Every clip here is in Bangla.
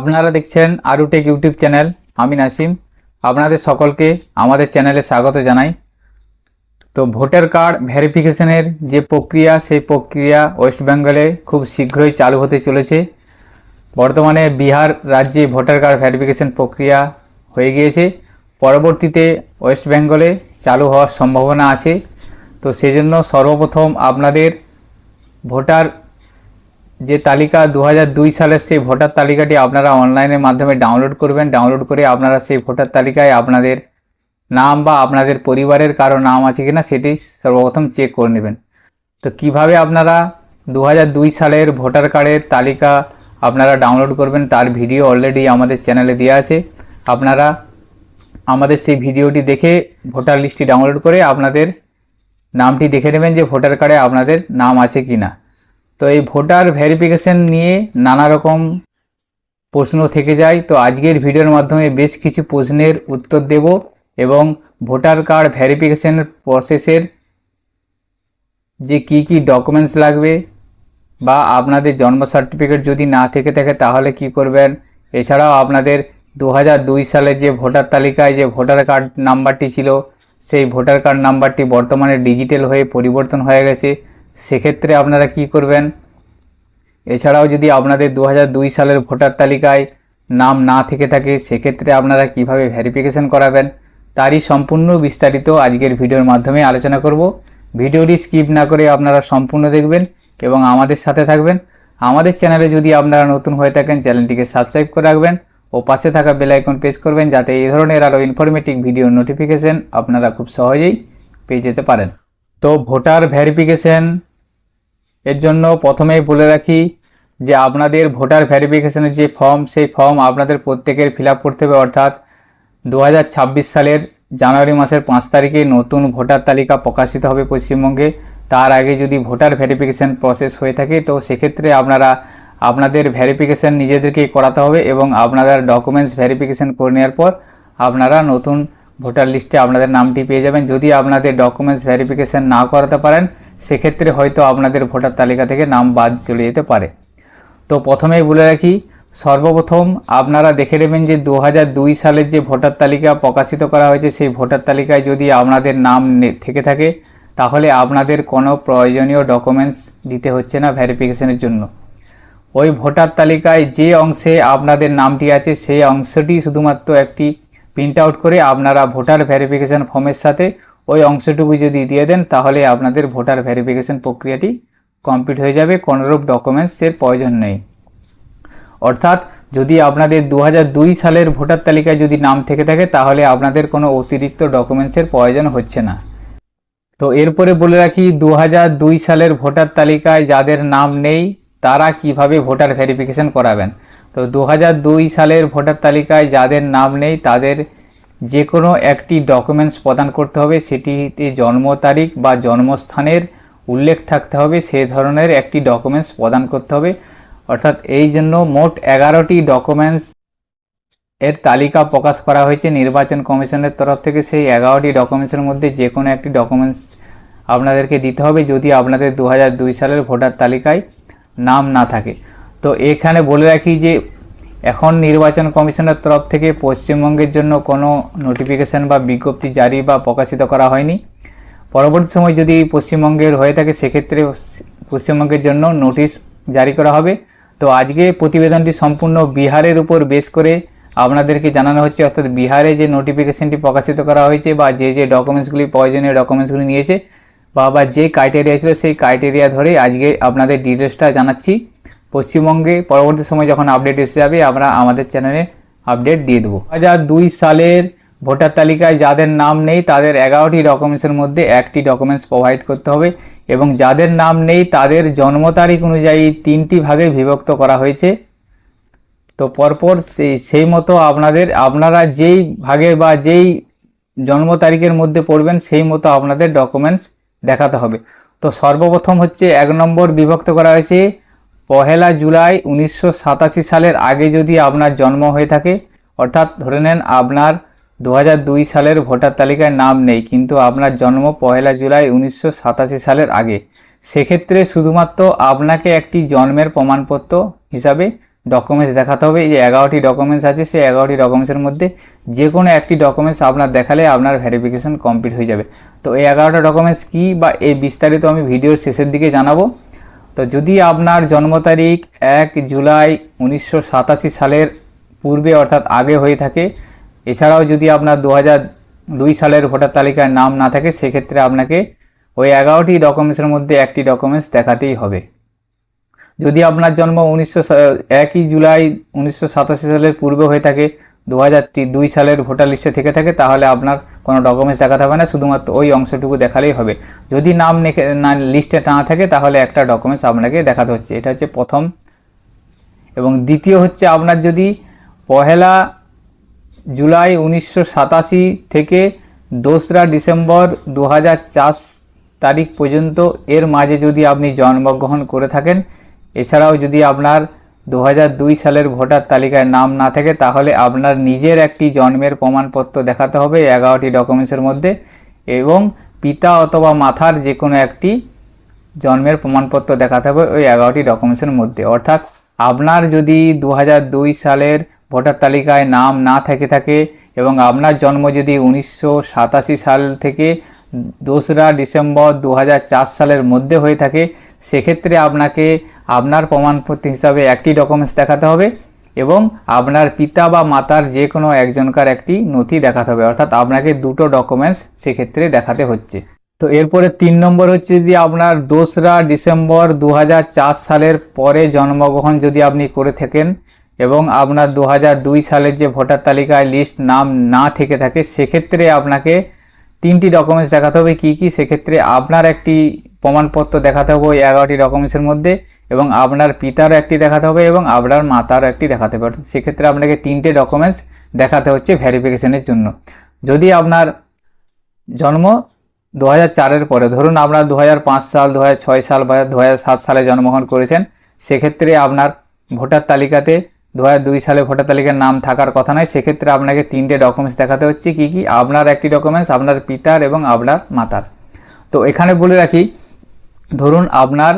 আপনারা দেখছেন আরুটেক ইউটিউব চ্যানেল আমি নাসিম। আপনাদের সকলকে আমাদের চ্যানেলে স্বাগত জানাই। তো ভোটার কার্ড ভেরিফিকেশনের যে প্রক্রিয়া, সেই প্রক্রিয়া ওয়েস্ট বেঙ্গলে খুব শীঘ্রই চালু হতে চলেছে। বর্তমানে বিহার রাজ্যে ভোটার কার্ড ভেরিফিকেশন প্রক্রিয়া হয়ে গিয়েছে। পরবর্তীতে ওয়েস্ট বেঙ্গলে চালু হওয়ার সম্ভাবনা আছে। তো সেজন্য সর্বপ্রথম আপনাদের ভোটার যে তালিকা দু হাজার দুই সালের সেই ভোটার তালিকাটি আপনারা অনলাইনের মাধ্যমে ডাউনলোড করবেন। ডাউনলোড করে আপনারা সেই ভোটার তালিকায় আপনাদের নাম বা আপনাদের পরিবারের কারও নাম আছে কিনা সেটি সর্বপ্রথম চেক করে নেবেন। তো কীভাবে আপনারা দু দুই সালের ভোটার কার্ডের তালিকা আপনারা ডাউনলোড করবেন তার ভিডিও অলরেডি আমাদের চ্যানেলে দেওয়া আছে। আপনারা আমাদের সেই ভিডিওটি দেখে ভোটার লিস্টটি ডাউনলোড করে আপনাদের নামটি দেখে নেবেন যে ভোটার কার্ডে আপনাদের নাম আছে কি না তো এই ভোটার ভেরিফিকেশন নিয়ে নানা রকম প্রশ্ন থেকে যায়। তো আজকের ভিডিওর মাধ্যমে বেশ কিছু প্রশ্নের উত্তর দেব এবং ভোটার কার্ড ভেরিফিকেশনের প্রসেসের যে কি কি ডকুমেন্টস লাগবে বা আপনাদের জন্ম সার্টিফিকেট যদি না থেকে থাকে তাহলে কি করবেন? এছাড়াও আপনাদের দু সালে যে ভোটার তালিকায় যে ভোটার কার্ড নাম্বারটি ছিল, সেই ভোটার কার্ড নাম্বারটি বর্তমানে ডিজিটাল হয়ে পরিবর্তন হয়ে গেছে। সেক্ষেত্রে আপনারা কি করবেন? এছাড়াও যদি আপনাদের দু হাজার দুই সালের ভোটার তালিকায় নাম না থেকে থাকে, সেক্ষেত্রে আপনারা কীভাবে ভেরিফিকেশন করাবেন, তারই সম্পূর্ণ বিস্তারিত আজকের ভিডিওর মাধ্যমে আলোচনা করব। ভিডিওটি স্কিপ না করে আপনারা সম্পূর্ণ দেখবেন এবং আমাদের সাথে থাকবেন। আমাদের চ্যানেলে যদি আপনারা নতুন হয়ে থাকেন চ্যানেলটিকে সাবস্ক্রাইব করে রাখবেন ও পাশে থাকা বেল আইকন প্রেস করবেন, যাতে এই ধরনের আরও ইনফরমেটিভ ভিডিও নোটিফিকেশন আপনারা খুব সহজেই পেয়ে যেতে পারেন। তো ভোটার ভেরিফিকেশন এর জন্য প্রথমেই বলে রাখি যে আপনাদের ভোটার ভেরিফিকেশনের যে ফর্ম, সেই ফর্ম আপনাদের প্রত্যেকের ফিল করতে হবে। অর্থাৎ দু হাজার ছাব্বিশ সালের জানুয়ারি মাসের পাঁচ তারিখে নতুন ভোটার তালিকা প্রকাশিত হবে পশ্চিমবঙ্গে। তার আগে যদি ভোটার ভেরিফিকেশন প্রসেস হয়ে থাকে, তো সেক্ষেত্রে আপনারা আপনাদের ভেরিফিকেশন নিজেদেরকেই করাতে হবে এবং আপনাদের ডকুমেন্টস ভেরিফিকেশন করে নেওয়ার পর আপনারা নতুন ভোটার লিস্টে আপনাদের নামটি পেয়ে যাবেন। যদি আপনাদের ডকুমেন্টস ভেরিফিকেশন না করাতে পারেন সেক্ষেত্রে হয়তো আপনাদের ভোটার তালিকা থেকে নাম বাদ চলে যেতে পারে। তো প্রথমেই বলে রাখি, সর্বপ্রথম আপনারা দেখে নেবেন যে দু দুই সালের যে ভোটার তালিকা প্রকাশিত করা হয়েছে, সেই ভোটার তালিকায় যদি আপনাদের নাম থেকে থাকে, তাহলে আপনাদের কোনো প্রয়োজনীয় ডকুমেন্টস দিতে হচ্ছে না ভেরিফিকেশনের জন্য। ওই ভোটার তালিকায় যে অংশে আপনাদের নামটি আছে, সেই অংশটি শুধুমাত্র একটি প্রিন্ট আউট করে আপনারা ভোটার ভেরিফিকেশন ফর্মের সাথে ওই অংশটুকু যদি দিয়ে দেন, তাহলে আপনাদের ভোটার ভেরিফিকেশন প্রক্রিয়াটি কমপ্লিট হয়ে যাবে। কোনোরূপ ডকুমেন্টসের প্রয়োজন নেই। অর্থাৎ, যদি আপনাদের দু হাজার দুই সালের ভোটার তালিকায় যদি নাম থেকে থাকে, তাহলে আপনাদের কোনো অতিরিক্ত ডকুমেন্টসের প্রয়োজন হচ্ছে না। তো এরপরে বলে রাখি দু হাজার দুই সালের ভোটার তালিকায় যাদের নাম নেই, তারা কীভাবে ভোটার ভেরিফিকেশন করাবেন? তো দু হাজার দুই সালের ভোটার তালিকায় যাদের নাম নেই, তাদের যে কোনো একটি ডকুমেন্টস প্রদান করতে হবে, সেটিতে জন্ম তারিখ বা জন্মস্থানের উল্লেখ থাকতে হবে সেই ধরনের একটি ডকুমেন্টস প্রদান করতে হবে। অর্থাৎ এই জন্য মোট এগারোটি ডকুমেন্টস এর তালিকা প্রকাশ করা হয়েছে নির্বাচন কমিশনের তরফ থেকে। সেই এগারোটি ডকুমেন্টসের মধ্যে যে কোনো একটি ডকুমেন্টস আপনাদেরকে দিতে হবে যদি আপনাদের দু হাজার দুই সালের ভোটার তালিকায় নাম না থাকে। তো এখানে বলে রাখি যে এখন নির্বাচন কমিশনের তরফ থেকে পশ্চিমবঙ্গের জন্য কোনো নোটিফিকেশন বা বিজ্ঞপ্তি জারি বা প্রকাশিত করা হয়নি। পরবর্তী সময় যদি পশ্চিমবঙ্গের হয়ে থাকে, সেক্ষেত্রে পশ্চিমবঙ্গের জন্য নোটিশ জারি করা হবে। তো আজকে প্রতিবেদনটি সম্পূর্ণ বিহারের উপর বেশ করে আপনাদেরকে জানানো হচ্ছে, অর্থাৎ বিহারে যে নোটিফিকেশনটি প্রকাশিত করা হয়েছে বা যে যে ডকুমেন্টসগুলি প্রয়োজনীয় ডকুমেন্টসগুলি নিয়েছে বা বা যে ক্রাইটেরিয়া ছিল, সেই ক্রাইটেরিয়া ধরেই আজকে আপনাদের ডিটেলসটা জানাচ্ছি। পশ্চিমবঙ্গে পরবর্তী সময় যখন আপডেট এসে যাবে, আমরা আমাদের চ্যানেলে আপডেট দিয়ে দেবো। দুই সালের ভোটার তালিকায় যাদের নাম নেই, তাদের এগারোটি ডকুমেন্টসের মধ্যে একটি ডকুমেন্টস প্রোভাইড করতে হবে এবং যাদের নাম নেই, তাদের জন্ম তারিখ অনুযায়ী তিনটি ভাগে বিভক্ত করা হয়েছে। তো পরপর সেই সেই মতো আপনাদের, আপনারা যেই ভাগে বা যেই জন্ম তারিখের মধ্যে পড়বেন, সেই মতো আপনাদের ডকুমেন্টস দেখাতে হবে। তো সর্বপ্রথম হচ্ছে এক নম্বর বিভক্ত করা হয়েছে পহেলা জুলাই উনিশশো সাতাশি সালের আগে যদি আপনার জন্ম হয়ে থাকে, অর্থাৎ ধরে নেন আপনার দু হাজার দুই সালের ভোটার তালিকায় নাম নেই, কিন্তু আপনার জন্ম পহেলা জুলাই উনিশশো সাতাশি সালের আগে, সেক্ষেত্রে শুধুমাত্র আপনাকে একটি জন্মের প্রমাণপত্র হিসাবে ডকুমেন্টস দেখাতে হবে। যে এগারোটি ডকুমেন্টস আছে, সেই এগারোটি ডকুমেন্টসের মধ্যে যে কোনো একটি ডকুমেন্টস আপনার দেখালে আপনার ভেরিফিকেশন কমপ্লিট হয়ে যাবে। তো এই এগারোটা ডকুমেন্টস কী বা এই বিস্তারিত আমি ভিডিওর শেষের দিকে জানাব। তো যদি আপনার জন্ম তারিখ এক জুলাই উনিশশো সাতাশি সালের পূর্বে অর্থাৎ আগে হয়ে থাকে, এছাড়াও যদি আপনার দু দুই সালের ভোটার তালিকায় নাম না থাকে, সেক্ষেত্রে আপনাকে ওই এগারোটি ডকুমেন্টসের মধ্যে একটি ডকুমেন্টস দেখাতেই হবে। যদি আপনার জন্ম উনিশশো একই জুলাই উনিশশো সাতাশি সালের পূর্বে হয়ে থাকে দু দুই সালের ভোটার লিস্টে থেকে থাকে, তাহলে আপনার কোনো ডকুমেন্টস দেখাতে হবে না, শুধুমাত্র ওই অংশটুকু দেখালেই হবে। যদি নাম না লিস্টে না থাকে, তাহলে একটা ডকুমেন্টস আপনাকে দেখাতে হচ্ছে। এটা হচ্ছে প্রথম। এবং দ্বিতীয় হচ্ছে আপনার যদি পহেলা জুলাই উনিশশো সাতাশি থেকে দোসরা ডিসেম্বর দু হাজার চার তারিখ পর্যন্ত, এর মাঝে যদি আপনি জন্মগ্রহণ করে থাকেন, এছাড়াও যদি আপনার দু সালের ভোটার তালিকায় নাম না থাকে তাহলে আপনার নিজের একটি জন্মের প্রমাণপত্র দেখাতে হবে এগারোটি ডকুমেন্টসের মধ্যে এবং পিতা অথবা মাথার যে কোনো একটি জন্মের প্রমাণপত্র দেখাতে হবে ওই এগারোটি ডকুমেন্টসের মধ্যে। অর্থাৎ আপনার যদি দু সালের ভোটার তালিকায় নাম না থেকে থাকে এবং আপনার জন্ম যদি উনিশশো সাতাশি সাল থেকে দোসরা ডিসেম্বর দু হাজার চার সালের মধ্যে হয়ে থাকে, সেক্ষেত্রে আপনাকে আপনার প্রমাণপত্র হিসাবে একটি ডকুমেন্টস দেখাতে হবে এবং আপনার পিতা বা মাতার যে কোনো একজনকার একটি নথি দেখাতে হবে। অর্থাৎ আপনাকে দুটো ডকুমেন্টস সেক্ষেত্রে দেখাতে হচ্ছে। তো এরপরে তিন নম্বর হচ্ছে যদি আপনার দোসরা ডিসেম্বর দু হাজার চার সালের পরে জন্মগ্রহণ যদি আপনি করে থাকেন এবং আপনার দু সালের যে ভোটার তালিকায় লিস্ট নাম না থেকে থাকে, সেক্ষেত্রে আপনাকে তিনটি ডকুমেন্টস দেখাতে হবে। কী কী? সেক্ষেত্রে আপনার একটি প্রমাণপত্র দেখাতে হবে ওই এগারোটি ডকুমেন্টসের মধ্যে। এবং আপনার পিতারও একটি দেখাতে হবে এবং আপনার মাতারও একটি দেখাতে হবে। অর্থাৎ সেক্ষেত্রে আপনাকে তিনটে ডকুমেন্টস দেখাতে হচ্ছে ভ্যারিফিকেশনের জন্য। যদি আপনার জন্ম দু চারের পরে, ধরুন আপনার দু হাজার পাঁচ সাল দু হাজার ছয় সাল বা দু হাজার সাত সালে জন্মগ্রহণ করেছেন, সেক্ষেত্রে আপনার ভোটার তালিকাতে দু হাজার দুই সালে ভোটার তালিকার নাম থাকার কথা নয়। সেক্ষেত্রে আপনাকে তিনটে ডকুমেন্টস দেখাতে হচ্ছে কি কি? আপনার একটি ডকুমেন্টস আপনার পিতার এবং আপনার মাতার। তো এখানে বলে রাখি, ধরুন আপনার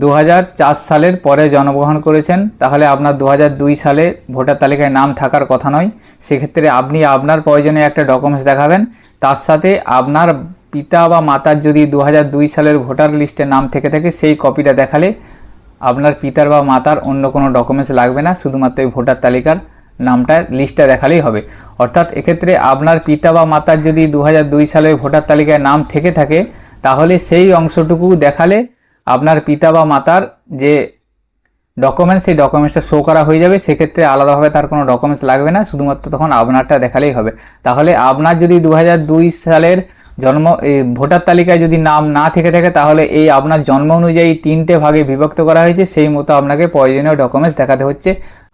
দু হাজার চার সালের পরে জন্মগ্রহণ করেছেন, তাহলে আপনার দু হাজার দুই সালে ভোটার তালিকায় নাম থাকার কথা নয়। সেক্ষেত্রে আপনি আপনার প্রয়োজনে একটা ডকুমেন্টস দেখাবেন। তার সাথে আপনার পিতা বা মাতার যদি দু হাজার দুই সালের ভোটার লিস্টে নাম থেকে থাকে, সেই কপিটা দেখালে আপনার পিতার বা মাতার অন্য কোনো ডকুমেন্টস লাগবে না, শুধুমাত্র এই ভোটার তালিকার নামটা লিস্টটা দেখালেই হবে। অর্থাৎ এক্ষেত্রে আপনার পিতা বা মাতার যদি দু হাজার দুই সালের ভোটার তালিকায় নাম থেকে থাকে, তাহলে সেই অংশটুকু দেখালে আপনার পিতা বা মাতার যে ডকুমেন্টস সেই ডকুমেন্টসটা শো করা হয়ে যাবে, সেক্ষেত্রে আলাদাভাবে তার কোনো ডকুমেন্টস লাগবে না, শুধুমাত্র তখন আপনারটা দেখালেই হবে। তাহলে আপনার যদি দু হাজার দুই সালের জন্ম এই ভোটার তালিকায় যদি নাম না থেকে থাকে, তাহলে এই আপনার জন্ম অনুযায়ী তিনটে ভাগে বিভক্ত করা হয়েছে, সেই মতো আপনাকে প্রয়োজনীয় ডকুমেন্টস দেখাতে হচ্ছে।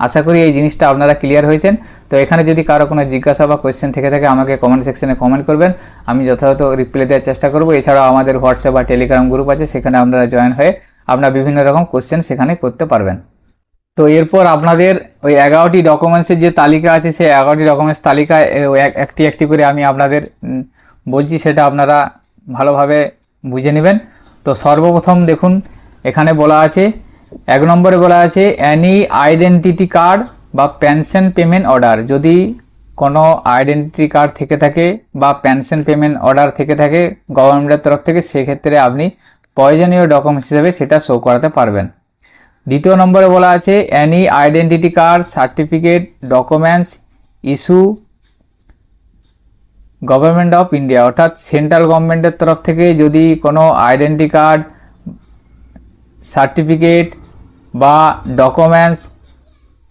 আশা করি এই জিনিসটা আপনারা ক্লিয়ার হয়েছেন। তো এখানে যদি কারও কোনো জিজ্ঞাসা বা কোয়েশ্চেন থেকে থাকে, আমাকে কমেন্ট সেকশনে কমেন্ট করবেন। আমি যথাযথ রিপ্লাই দেওয়ার চেষ্টা করব। এছাড়াও আমাদের হোয়াটসঅ্যাপ বা টেলিগ্রাম গ্রুপ আছে, সেখানে আপনারা জয়েন হয়ে আপনারা বিভিন্ন রকম কোশ্চেন সেখানে করতে পারবেন। তো এরপর আপনাদের ওই এগারোটি ডকুমেন্টসের যে তালিকা আছে, সেই এগারোটি ডকুমেন্টস তালিকায় একটি একটি করে আমি আপনাদের বলছি, সেটা আপনারা ভালোভাবে বুঝে নেবেন। তো সর্বপ্রথম দেখুন, এখানে বলা আছে, এক নম্বরে বলা আছে অ্যানি আইডেন্টিটি কার্ড বা পেনশন পেমেন্ট অর্ডার যদি কোনো আইডেন্টিটি কার্ড থেকে থাকে বা পেনশন পেমেন্ট অর্ডার থেকে থাকে গভর্নমেন্টের তরফ থেকে, সেক্ষেত্রে আপনি প্রয়োজনীয় ডকুমেন্টস হিসেবে সেটা শো করাতে পারবেন। দ্বিতীয় নম্বরে বলা আছে any identity card certificate documents issue government of India অর্থাৎ সেন্ট্রাল গভর্নমেন্টের তরফ থেকে যদি কোনো আইডেন্টি কার্ড সার্টিফিকেট বা ডকুমেন্টস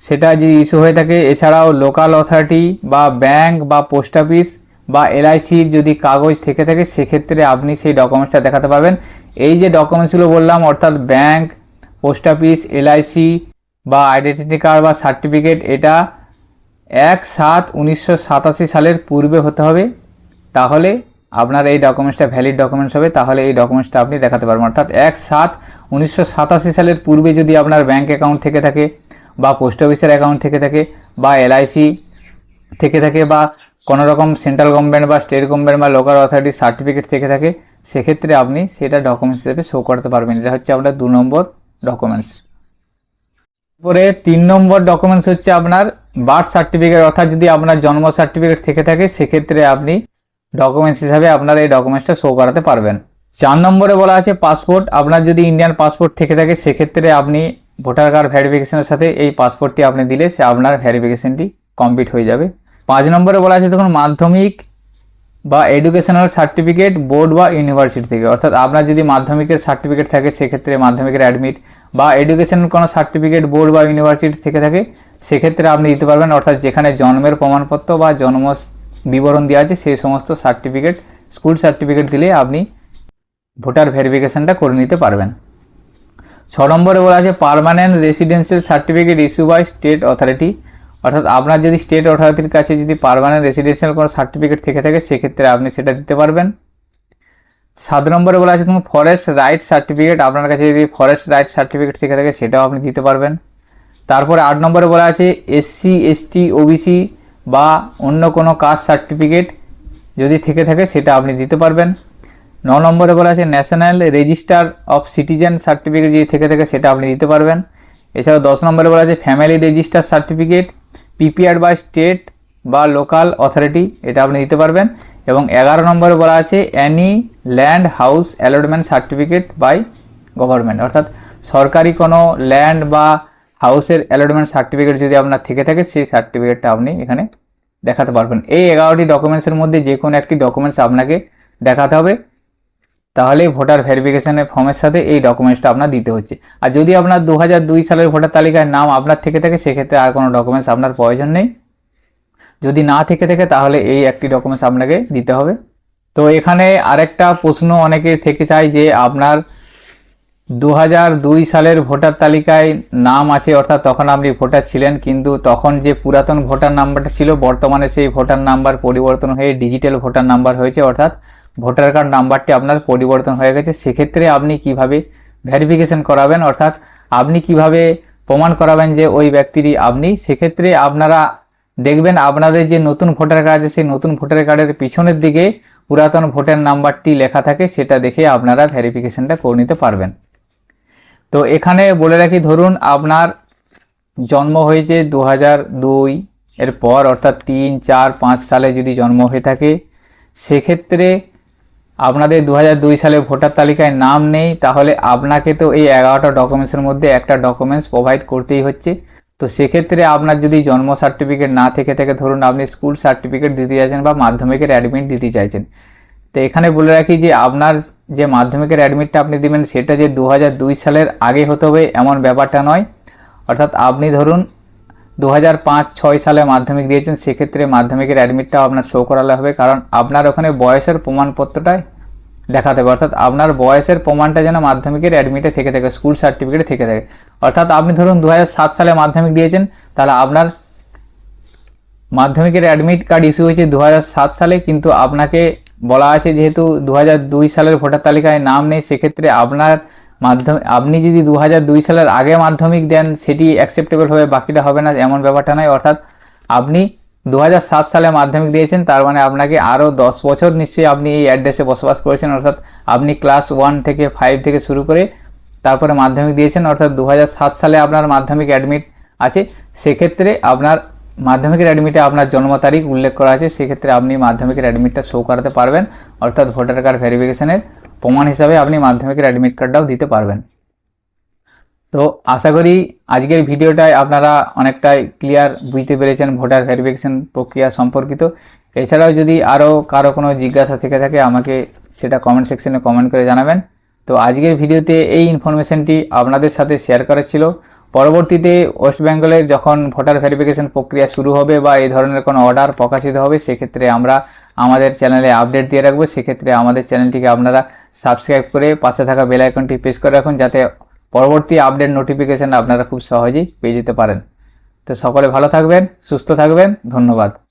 সেটা যদি ইস্যু হয়ে থাকে, এছাড়াও লোকাল অথরিটি বা ব্যাংক বা পোস্ট অফিস বা এলআইসির যদি কাগজ থেকে থাকে, সেক্ষেত্রে আপনি সেই ডকুমেন্টসটা দেখাতে পারবেন। এই যে ডকুমেন্টসগুলো বললাম, অর্থাৎ ব্যাংক পোস্ট অফিস এলআইসি বা আইডেন্টিটি কার্ড বা সার্টিফিকেট এটা এক সাত উনিশশো সালের পূর্বে হতে হবে। তাহলে আপনার এই ডকুমেন্টসটা ভ্যালিড ডকুমেন্টস হবে, তাহলে এই ডকুমেন্টসটা আপনি দেখাতে পারবেন। অর্থাৎ এক সাত উনিশশো সালের পূর্বে যদি আপনার ব্যাঙ্ক অ্যাকাউন্ট থেকে থাকে বা পোস্ট অফিসের অ্যাকাউন্ট থেকে থাকে বা এলআইসি থেকে থাকে বা কোনো রকম সেন্ট্রাল গভর্নমেন্ট বা স্টেট গভর্নমেন্ট বা লোকাল অথরিটির সার্টিফিকেট থেকে থাকে সেক্ষেত্রে আপনি সেটা ডকুমেন্টস হিসেবে শো করতে পারবেন। এটা হচ্ছে আপনার দু নম্বর ডকুমেন্টস পরে তিন নম্বর ডকুমেন্টস হচ্ছে আপনার বার্থ সার্টিফিকেট অর্থাৎ যদি আপনার জন্ম সার্টিফিকেট থেকে থাকে, সেক্ষেত্রে আপনি ডকুমেন্টস হিসাবে আপনার এই ডকুমেন্টসটা শো করাতে পারবেন। চার নম্বরে বলা আছে পাসপোর্ট আপনার যদি ইন্ডিয়ান পাসপোর্ট থেকে থাকে, সেক্ষেত্রে আপনি ভোটার কার্ড ভেরিফিকেশনের সাথে এই পাসপোর্টটি আপনি দিলে সে আপনার ভেরিফিকেশনটি কমপ্লিট হয়ে যাবে। পাঁচ নম্বরে বলা আছে, দেখুন, মাধ্যমিক বা এডুকেশনাল সার্টিফিকেট বোর্ড বা ইউনিভার্সিটি থেকে। অর্থাৎ আপনার যদি মাধ্যমিকের সার্টিফিকেট থাকে, সেক্ষেত্রে মাধ্যমিকের অ্যাডমিট বা এডুকেশনাল কোনো সার্টিফিকেট বোর্ড বা ইউনিভার্সিটি থেকে থাকে, সেক্ষেত্রে আপনি দিতে পারবেন। অর্থাৎ যেখানে জন্মের প্রমাণপত্র বা জন্ম বিবরণ দেওয়া আছে, সেই সমস্ত সার্টিফিকেট স্কুল সার্টিফিকেট দিলে আপনি ভোটার ভেরিফিকেশনটা করে নিতে পারবেন। ছ নম্বরে বলা আছে permanent residential certificate issue by state authority অর্থাৎ আপনার যদি স্টেট অথরিটির কাছে যদি পার্মানেন্ট রেসিডেন্সিয়াল কোনো সার্টিফিকেট থেকে থাকে, সেক্ষেত্রে আপনি সেটা দিতে পারবেন। সাত নম্বরে বলা আছে তুমি ফরেস্ট রাইট সার্টিফিকেট আপনার কাছে যদি ফরেস্ট রাইট সার্টিফিকেট থেকে থাকে, সেটাও আপনি দিতে পারবেন। তারপরে আট নম্বরে বলা আছে এসসি এসটি ওবিসি বা অন্য কোনো কাস্ট সার্টিফিকেট যদি থেকে থাকে, সেটা আপনি দিতে পারবেন। ন নম্বরে বলা আছে national register of citizen certificate যদি থেকে থাকে, সেটা আপনি দিতে পারবেন। এছাড়াও দশ নম্বরে বলা আছে family register certificate PPR by state বা লোকাল অথরিটি এটা আপনি দিতে পারবেন। এবং এগারো নম্বরে বলা আছে any land house allotment certificate by government অর্থাৎ সরকারি কোনো ল্যান্ড বা হাউসের অ্যালটমেন্ট সার্টিফিকেট যদি আপনার থেকে থাকে, সেই সার্টিফিকেটটা আপনি এখানে দেখাতে পারবেন। এই এগারোটি ডকুমেন্টসের মধ্যে যে কোনো একটি ডকুমেন্টস আপনাকে দেখাতে হবে। তাহলে ভোটার ভেরিফিকেশনের ফর্মের সাথে এই ডকুমেন্টসটা আপনার দিতে হচ্ছে। আর যদি আপনার দু সালের ভোটার তালিকায় নাম আপনার থেকে থাকে, সেক্ষেত্রে আর কোনো ডকুমেন্টস আপনার প্রয়োজন নেই। যদি না থেকে থাকে, তাহলে এই একটি ডকুমেন্টস আপনাকে দিতে হবে। তো এখানে আরেকটা প্রশ্ন অনেকে থেকে চায় যে আপনার দু সালের ভোটার তালিকায় নাম আছে, অর্থাৎ তখন আপনি ভোটার ছিলেন, কিন্তু তখন যে পুরাতন ভোটার নাম্বারটা ছিল, বর্তমানে সেই ভোটার নাম্বার পরিবর্তন হয়ে ডিজিটাল ভোটার নাম্বার হয়েছে, অর্থাৎ ভোটার কার্ড নাম্বারটি আপনার পরিবর্তন হয়ে গেছে, সেক্ষেত্রে আপনি কীভাবে ভেরিফিকেশন করাবেন? অর্থাৎ আপনি কীভাবে প্রমাণ করাবেন যে ওই ব্যক্তিরই আপনি? সেক্ষেত্রে আপনারা দেখবেন আপনাদের যে নতুন ভোটার কার্ড আছে, সেই নতুন ভোটার কার্ডের পিছনের দিকে পুরাতন ভোটার নাম্বারটি লেখা থাকে, সেটা দেখে আপনারা ভেরিফিকেশনটা করে নিতে পারবেন। তো এখানে বলে রাখি, ধরুন আপনার জন্ম হয়েছে দু দুই এর পর অর্থাৎ তিন, চার, পাঁচ সালে যদি জন্ম হয়ে থাকে, সেক্ষেত্রে আপনাদের দু সালে ভোটার তালিকায় নাম নেই, তাহলে আপনাকে তো এই এগারোটা ডকুমেন্টসের মধ্যে একটা ডকুমেন্টস প্রোভাইড করতেই হচ্ছে। তো সেক্ষেত্রে আপনার যদি জন্ম সার্টিফিকেট না থেকে থাকে, ধরুন আপনি স্কুল সার্টিফিকেট দিতে চাইছেন বা মাধ্যমিকের অ্যাডমিট দিতে চাইছেন। তো এখানে বলে রাখি যে আপনার যে মাধ্যমিকের অ্যাডমিটটা আপনি দিবেন, সেটা যে দু সালের আগে হতে হবে, এমন ব্যাপারটা নয়। অর্থাৎ আপনি ধরুন দু হাজার পাঁচ, ছয় সালে মাধ্যমিক দিয়েছেন, সেক্ষেত্রে মাধ্যমিকের অ্যাডমিটটাও আপনার শো করালে হবে, কারণ আপনার ওখানে বয়সের প্রমাণপত্রটাই দেখাতে হবে। অর্থাৎ আপনার বয়সের প্রমাণটা যেন মাধ্যমিকের অ্যাডমিটে থেকে থাকে স্কুল সার্টিফিকেটে থেকে থাকে। অর্থাৎ আপনি ধরুন দু হাজার সাত সালে মাধ্যমিক দিয়েছেন, তাহলে আপনার মাধ্যমিকের অ্যাডমিট কার্ড ইস্যু হয়েছে দু হাজার সাত সালে, কিন্তু আপনাকে বলা আছে যেহেতু দু হাজার দুই সালের ভোটার তালিকায় নাম নেই, সেক্ষেত্রে আপনার মাধ্যমিক আপনি যদি দু দুই সালের আগে মাধ্যমিক দেন, সেটি অ্যাকসেপ্টেবল হবে, বাকিটা হবে না, এমন ব্যাপারটা নয়। অর্থাৎ আপনি দু হাজার সাত সালে মাধ্যমিক দিয়েছেন, তার মানে আপনাকে আরও দশ বছর নিশ্চয়ই আপনি এই অ্যাড্রেসে বসবাস করেছেন। অর্থাৎ আপনি ক্লাস ওয়ান থেকে ফাইভ থেকে শুরু করে তারপরে মাধ্যমিক দিয়েছেন, অর্থাৎ দু হাজার সাত সালে আপনার মাধ্যমিক অ্যাডমিট আছে। সেক্ষেত্রে আপনার মাধ্যমিকের অ্যাডমিটে আপনার জন্ম তারিখ উল্লেখ করা আছে। সেক্ষেত্রে আপনি মাধ্যমিকের অ্যাডমিটটা শো করাতে পারবেন, অর্থাৎ ভোটার কার্ড ভেরিফিকেশনের প্রমাণ হিসাবে আপনি মাধ্যমিকের অ্যাডমিট কার্ডটাও দিতে পারবেন। তো আশা করি আজকের ভিডিওটায় আপনারা অনেকটাই ক্লিয়ার বুঝতে পেরেছেন ভোটার ভেরিফিকেশন প্রক্রিয়া সম্পর্কিত। এছাড়াও যদি আরও কারও কোনো জিজ্ঞাসা থেকে থাকে, আমাকে সেটা কমেন্ট সেকশনে কমেন্ট করে জানাবেন। তো আজকের ভিডিওতে এই ইনফরমেশনটি আপনাদের সাথে শেয়ার করা ছিল। পরবর্তীতে ওয়েস্ট বেঙ্গলের যখন ভোটার ভেরিফিকেশন প্রক্রিয়া শুরু হবে বা এই ধরনের কোনো অর্ডার প্রকাশিত হবে, সেক্ষেত্রে আমরা আমাদের চ্যানেলে আপডেট দিয়ে রাখব। সেক্ষেত্রে আমাদের চ্যানেলটিকে আপনারা সাবস্ক্রাইব করে পাশে থাকা বেল আইকনটি প্রেস করে রাখুন, যাতে পরবর্তী আপডেট নোটিফিকেশান আপনারা খুব সহজেই পেয়ে যেতে পারেন। তো সকলে ভালো থাকবেন, সুস্থ থাকবেন, ধন্যবাদ।